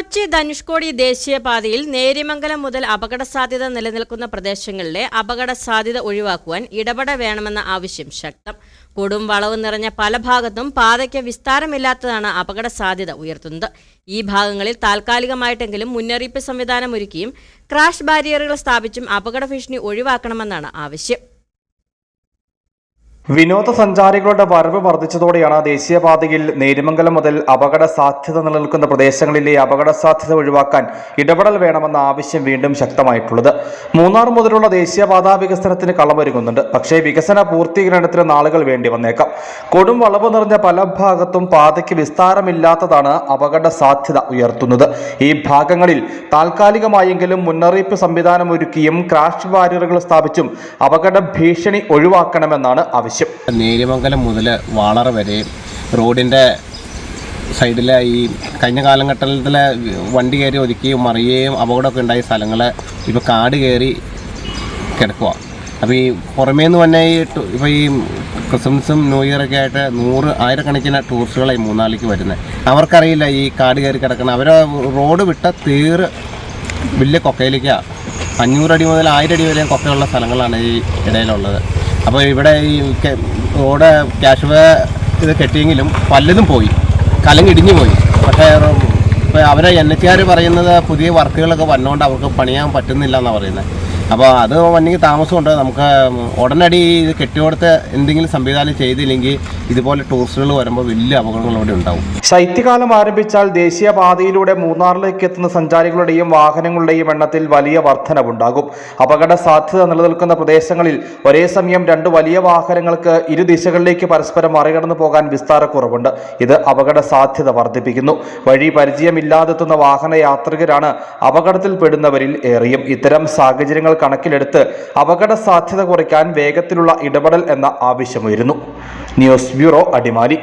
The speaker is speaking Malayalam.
കൊച്ചി ധനുഷ്കോടി ദേശീയപാതയിൽ നേര്യമംഗലം മുതൽ അപകട സാധ്യത നിലനിൽക്കുന്ന പ്രദേശങ്ങളിലെ അപകട സാധ്യത ഒഴിവാക്കുവാൻ ഇടപെട വേണമെന്ന ആവശ്യം ശക്തം. കൊടും വളവ് നിറഞ്ഞ പല ഭാഗത്തും പാതയ്ക്ക് വിസ്താരമില്ലാത്തതാണ് അപകട സാധ്യത ഉയർത്തുന്നത്. ഈ ഭാഗങ്ങളിൽ താൽക്കാലികമായിട്ടെങ്കിലും മുന്നറിയിപ്പ് സംവിധാനം ഒരുക്കിയും ക്രാഷ് ബാരിയറുകൾ സ്ഥാപിച്ചും അപകട ഭീഷണി ഒഴിവാക്കണമെന്നാണ് ആവശ്യം. വിനോദസഞ്ചാരികളുടെ വരവ് വർദ്ധിച്ചതോടെയാണ് ദേശീയപാതയിൽ നേരിമംഗലം മുതൽ അപകട സാധ്യത നിലനിൽക്കുന്ന പ്രദേശങ്ങളിലെ അപകട സാധ്യത ഒഴിവാക്കാൻ ഇടപെടൽ വേണമെന്ന ആവശ്യം വീണ്ടും ശക്തമായിട്ടുള്ളത്. മൂന്നാർ മുതലുള്ള ദേശീയപാതാ വികസനത്തിന് കളമൊരുങ്ങുന്നുണ്ട്. പക്ഷേ വികസന പൂർത്തീകരണത്തിന് നാളുകൾ വേണ്ടി വന്നേക്കാം. കൊടും വളവ് നിറഞ്ഞ പല ഭാഗത്തും പാതയ്ക്ക് വിസ്താരമില്ലാത്തതാണ് അപകട സാധ്യത ഉയർത്തുന്നത്. ഈ ഭാഗങ്ങളിൽ താൽക്കാലികമായെങ്കിലും മുന്നറിയിപ്പ് സംവിധാനം ഒരുക്കിയും ക്രാഷ് ബാരിയറുകൾ സ്ഥാപിച്ചും അപകട ഭീഷണി ഒഴിവാക്കണമെന്നാണ് ആവശ്യം. നേര്യമംഗലം മുതൽ വാളറ വരെ റോഡിന്റെ സൈഡിലെ ഈ കഴിഞ്ഞ കാലഘട്ടത്തിലെ വണ്ടി കയറി ഒതുക്കുകയും മറിയുകയും അപകടമൊക്കെ ഉണ്ടായ സ്ഥലങ്ങൾ ഇപ്പോൾ കാട് കയറി കിടക്കുക അപ്പോൾ ഈ പുറമേ നിന്ന് തന്നെ ഈ ഇപ്പോൾ ഈ ക്രിസ്മസും ന്യൂ ഇയറൊക്കെ ആയിട്ട് നൂറ് ആയിരക്കണക്കിന് ടൂറിസ്റ്റുകളായി മൂന്നാളിലേക്ക് വരുന്നത് അവർക്കറിയില്ല ഈ കാട് കയറി കിടക്കണം അവർ റോഡ് വിട്ട തീർ വലിയ കൊക്കയിലേക്കാണ് അഞ്ഞൂറടി മുതൽ ആയിരം അടി വരെയും കൊക്കയുള്ള സ്ഥലങ്ങളാണ് ഈ ഇടയിലുള്ളത്. അപ്പോൾ ഇവിടെ ഈ റോഡ് ക്യാഷ് ഇത് കെട്ടിയെങ്കിലും പലതും പോയി. കലങ്ങിടിഞ്ഞു പോയി. പക്ഷേ ഇപ്പോൾ അവരെ എൻ എച്ച് ആർ പറയുന്നത് പുതിയ വർക്കുകളൊക്കെ വന്നുകൊണ്ട് അവർക്ക് പണിയാൻ പറ്റുന്നില്ല എന്നാണ് പറയുന്നത് അപ്പോൾ അത് വന്നെങ്കിൽ താമസമുണ്ട് നമുക്ക് ഉടനടി ഇത് കെട്ടിയോടത്ത് എന്തെങ്കിലും സംവിധാനം ചെയ്തില്ലെങ്കിൽ ഇതുപോലെ ടൂറിസ്റ്റുകൾ വരുമ്പോൾ വലിയ അപകടങ്ങൾ അവിടെ ഉണ്ടാവും. ശൈത്യകാലം ആരംഭിച്ചാൽ ദേശീയപാതയിലൂടെ മൂന്നാറിലേക്ക് എത്തുന്ന സഞ്ചാരികളുടെയും വാഹനങ്ങളുടെയും എണ്ണത്തിൽ വലിയ വർധനവുണ്ടാകും. അപകട സാധ്യത നിലനിൽക്കുന്ന പ്രദേശങ്ങളിൽ ഒരേ സമയം രണ്ട് വലിയ വാഹനങ്ങൾക്ക് ഇരു ദിശകളിലേക്ക് പരസ്പരം മറികടന്നു പോകാൻ വിസ്താരക്കുറവുണ്ട്. ഇത് അപകട സാധ്യത വർദ്ധിപ്പിക്കുന്നു. വഴി പരിചയമില്ലാതെത്തുന്ന വാഹന യാത്രികരാണ് അപകടത്തിൽപ്പെടുന്നവരിൽ ഏറെയും. ഇത്തരം സാഹചര്യങ്ങൾ കണക്കിലെടുത്ത് അപകട സാധ്യത കുറയ്ക്കാൻ വേഗത്തിലുള്ള ഇടപെടൽ എന്ന ആവശ്യമുയരുന്നു. News bureau Adimali.